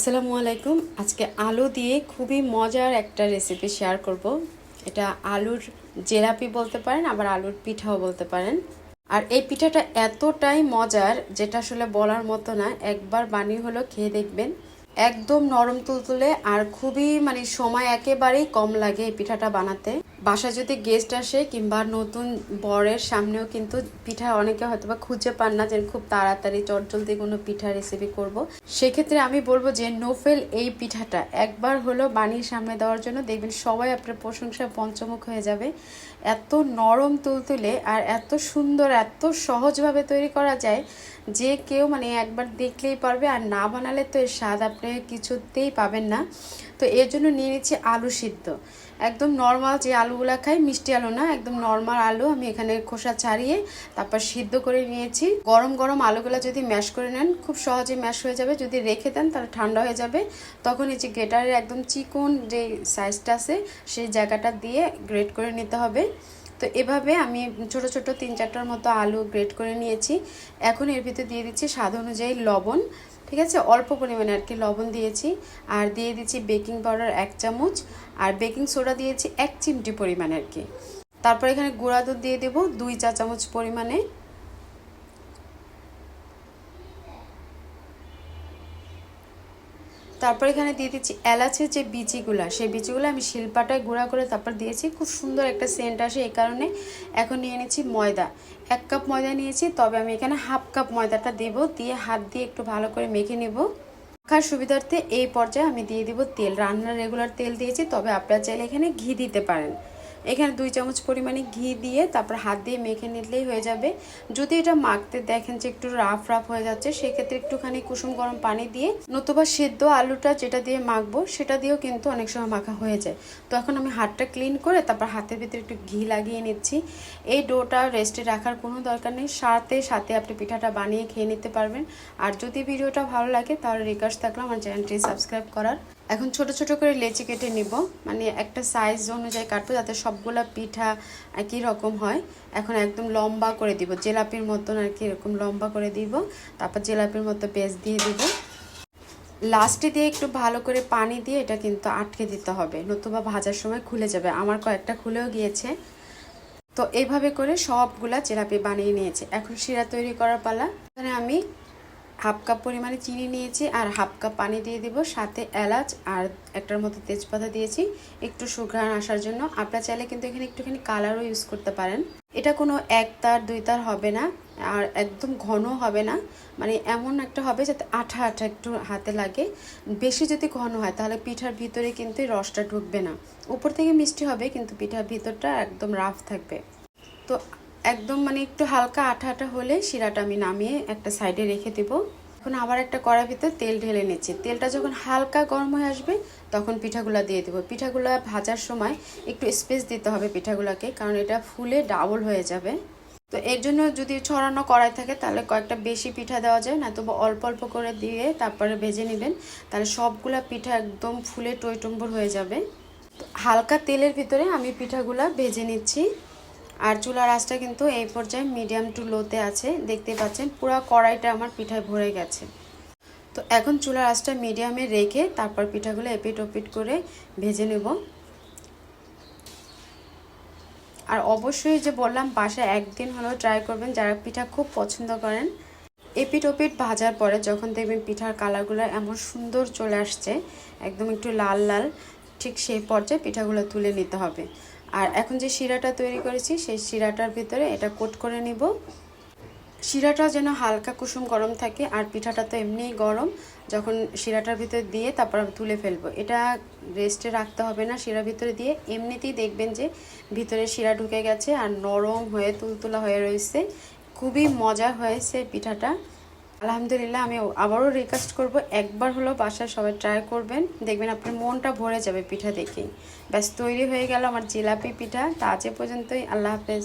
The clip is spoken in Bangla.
আসসালামু আলাইকুম। আজকে আলু দিয়ে খুবই মজার একটা রেসিপি শেয়ার করব। এটা আলুর জেলাপি বলতে পারেন, আবার আলুর পিঠাও বলতে পারেন। আর এই পিঠাটা এতটাই মজার, যেটা আসলে বলার মতো না, একবার বানিয়ে হলো খেয়ে দেখবেন। একদম নরম তুলতুলে, আর খুবই মানে সময় একেবারেই কম লাগে এই পিঠাটা বানাতে। বাসায় যদি গেস্ট আসে কিংবা নতুন বরের সামনেও কিন্তু পিঠা অনেকে হয়তো বা খুঁজে পান না যে খুব তাড়াতাড়ি চটজলদি কোনো পিঠা রেসিপি করব। সেক্ষেত্রে আমি বলব যে নোফেল এই পিঠাটা একবার হলো বানিয়ে সামনে দেওয়ার জন্য দেখবেন সবাই আপনার প্রশংসায় পঞ্চমুখ হয়ে যাবে এত নরম তুলতুলে আর এত সুন্দর, এত সহজভাবে তৈরি করা যায় যে কেউ মানে একবার দেখলেই পারবে আর না বানালে তো এর স্বাদ আপনি কিছুতেই পাবেন না তো এর জন্য নিয়ে নিচ্ছি আলু সিদ্ধ। একদম নর্মাল যে আলুগুলো খাই, মিষ্টি আলু না, একদম নর্মাল আলু আমি এখানে খোসা ছাড়িয়ে তারপর সিদ্ধ করে নিয়েছি। গরম গরম আলুগুলো যদি ম্যাশ করে নেন, খুব সহজে ম্যাশ হয়ে যাবে। যদি রেখে দেন, তাহলে ঠান্ডা হয়ে যাবে। তখন এই যে গ্রেটারের একদম চিকন যে সাইজটা আছে, সেই জায়গাটা দিয়ে গ্রেট করে নিতে হবে। তো এভাবে আমি ছোট ছোট তিন চারটার মতো আলু গ্রেট করে নিয়েছি। এখন এর ভিতরে দিয়ে দিচ্ছি স্বাদ অনুযায়ী লবণ। ঠিক আছে? অল্প পরিমাণে আর কি লবণ দিয়েছি। আর দিয়ে দিচ্ছি বেকিং পাউডার এক চামচ। আর বেকিং সোডা দিয়েছি এক চিমটি পরিমাণে আর কি। তারপর এখানে গুঁড়া দুধ দিয়ে দেবো দুই চা চামচ পরিমাণে। তারপর এখানে দিয়ে দিচ্ছি এলাচের যে বিচিগুলো সেই বিচিগুলো আমি শিলপাটায় গুঁড়া করে তারপর দিয়েছি। খুব সুন্দর একটা সেন্ট আসে এই কারণে। এখন নিয়ে নিচ্ছি ময়দা। এক কাপ ময়দা নিয়েছি, তবে আমি এখানে হাফ কাপ ময়দাটা দেব। দিয়ে হাত দিয়ে একটু ভালো করে মেখে নেব। খার সুবিধার্থে এই পর্যায়ে আমি দিয়ে দিব তেল। রান্নার রেগুলার তেল দিয়েছি, তবে আপনার চাইলে এখানে ঘি দিতে পারেন। এখানে দুই চামচ পরিমাণে ঘি দিয়ে তারপর হাত দিয়ে মেখে নিলেই হয়ে যাবে। যদি এটা মাখতে দেখেন যে একটু রাফ রাফ হয়ে যাচ্ছে, সেক্ষেত্রে একটুখানি কুসুম গরম পানি দিয়ে নতুবা সেদ্ধ আলুটা যেটা দিয়ে মাখবো, সেটা দিয়েও কিন্তু অনেক সময় মাখা হয়ে যায়। তো এখন আমি হাতটা ক্লিন করে তারপর হাতের ভিতরে একটু ঘি লাগিয়ে নিচ্ছি। এই ডোটা রেস্টে রাখার কোনো দরকার নেই। সাথে সাথে আপনি পিঠাটা বানিয়ে খেয়ে নিতে পারবেন। আর যদি ভিডিওটা ভালো লাগে, তাহলে রিকোয়েস্ট থাকল আমার চ্যানেলটি সাবস্ক্রাইব করার। এখন ছোট ছোট করে লেচি কেটে নিব। মানে একটা সাইজ অনুযায়ী কাটবো যাতে সবগুলা পিঠা একই রকম হয়। এখন একদম লম্বা করে দিব। জেলাপির মতন আর কি এরকম লম্বা করে দিব। তারপর জেলাপির মতো পেস্ট দিয়ে দিব। লাস্টে দিয়ে একটু ভালো করে পানি দিয়ে এটা কিন্তু আটকে দিতে হবে। নতুবা ভাজার সময় খুলে যাবে। আমার কয়েকটা খুলেও গিয়েছে। তো এইভাবে করে সবগুলা জেলাপি বানিয়ে নিয়েছে। এখন শিরা তৈরি করার পালা। এখানে আমি হাফ কাপ পরিমাণে চিনি নিয়েছি আর হাফ কাপ পানি দিয়ে দিব। সাথে এলাচ আর একটার মতো তেজপাতা দিয়েছি। একটু সুঘ্রাণ আসার জন্য। আপনারা চাইলে কিন্তু এখানে একটুখানি কালারও ইউজ করতে পারেন। এটা কোনো এক তার, দুই তার হবে না আর একদম ঘন হবে না। মানে এমন একটা হবে যাতে আঠা আঠা একটু হাতে লাগে। বেশি যদি ঘন হয় তাহলে পিঠার ভিতরে কিন্তু রসটা ঢুকবে না। উপর থেকে মিষ্টি হবে কিন্তু পিঠার ভিতরটা একদম রাফ থাকবে। তো একদম মানে একটু হালকা আঠা আঠা হলে শিরাটা আমি নামিয়ে একটা সাইডে রেখে দেবো। এখন আবার একটা কড়াই ভিতরে তেল ঢেলে নিচ্ছি। তেলটা যখন হালকা গরম হয়ে আসবে, তখন পিঠাগুলা দিয়ে দেবো। পিঠাগুলা ভাজার সময় একটু স্পেস দিতে হবে পিঠাগুলাকে, কারণ এটা ফুলে ডাবল হয়ে যাবে। তো এর জন্য যদি ছড়ানো কড়াই থাকে, তাহলে কয়েকটা বেশি পিঠা দেওয়া যায় না তবু অল্প অল্প করে দিয়ে তারপরে ভেজে নেবেন। তাহলে সবগুলা পিঠা একদম ফুলে টইটম্বর হয়ে যাবে। হালকা তেলের ভিতরে আমি পিঠাগুলা ভেজে নিচ্ছি। আর চুলার আঁচটা কিন্তু এই পর্যায়ে মিডিয়াম টু লোতে আছে। দেখতে পাচ্ছেন, পুরো কড়াইটা আমার পিঠায় ভরে গেছে। তো এখন চুলার আঁচটা মিডিয়ামে রেখে তারপর পিঠাগুলো এপিট ওপিট করে ভেজে নেব। আর অবশ্যই যে বললাম, বাসায় একদিন হলেও ট্রাই করবেন যারা পিঠা খুব পছন্দ করেন। এপিট ওপিট ভাজার পরে যখন দেখবেন পিঠার কালারগুলো এমন সুন্দর চলে আসছে, একদম একটু লাল লাল, ঠিক সেই পর্যায়ে পিঠাগুলো তুলে নিতে হবে। আর এখন যে শিরাটা তৈরি করেছি, সেই শিরাটার ভিতরে এটা কোট করে নিব। শিরাটা যেন হালকা কুসুম গরম থাকে, আর পিঠাটা তো এমনিই গরম, যখন শিরাটার ভিতরে দিয়ে তারপর তুলে ফেলব। এটা রেস্টে রাখতে হবে না, শিরার ভিতরে দিয়ে এমনিতেই দেখবেন যে ভিতরে শিরা ঢুকে গেছে, আর নরম হয়ে তুলতুলা হয়ে রয়েছে। খুবই মজা হয়েছে পিঠাটা। আলহামদুলিল্লাহ, আমি আবারও রিকোয়েস্ট করব। একবার হলো বাসায় সবাই ট্রাই করবেন। দেখবেন আপনার মনটা ভরে যাবে পিঠা দেখেই ব্যাস, তৈরি হয়ে গেল আমার জিলাপি পিঠা। তা আজ পর্যন্তই। আল্লাহ হাফেজ।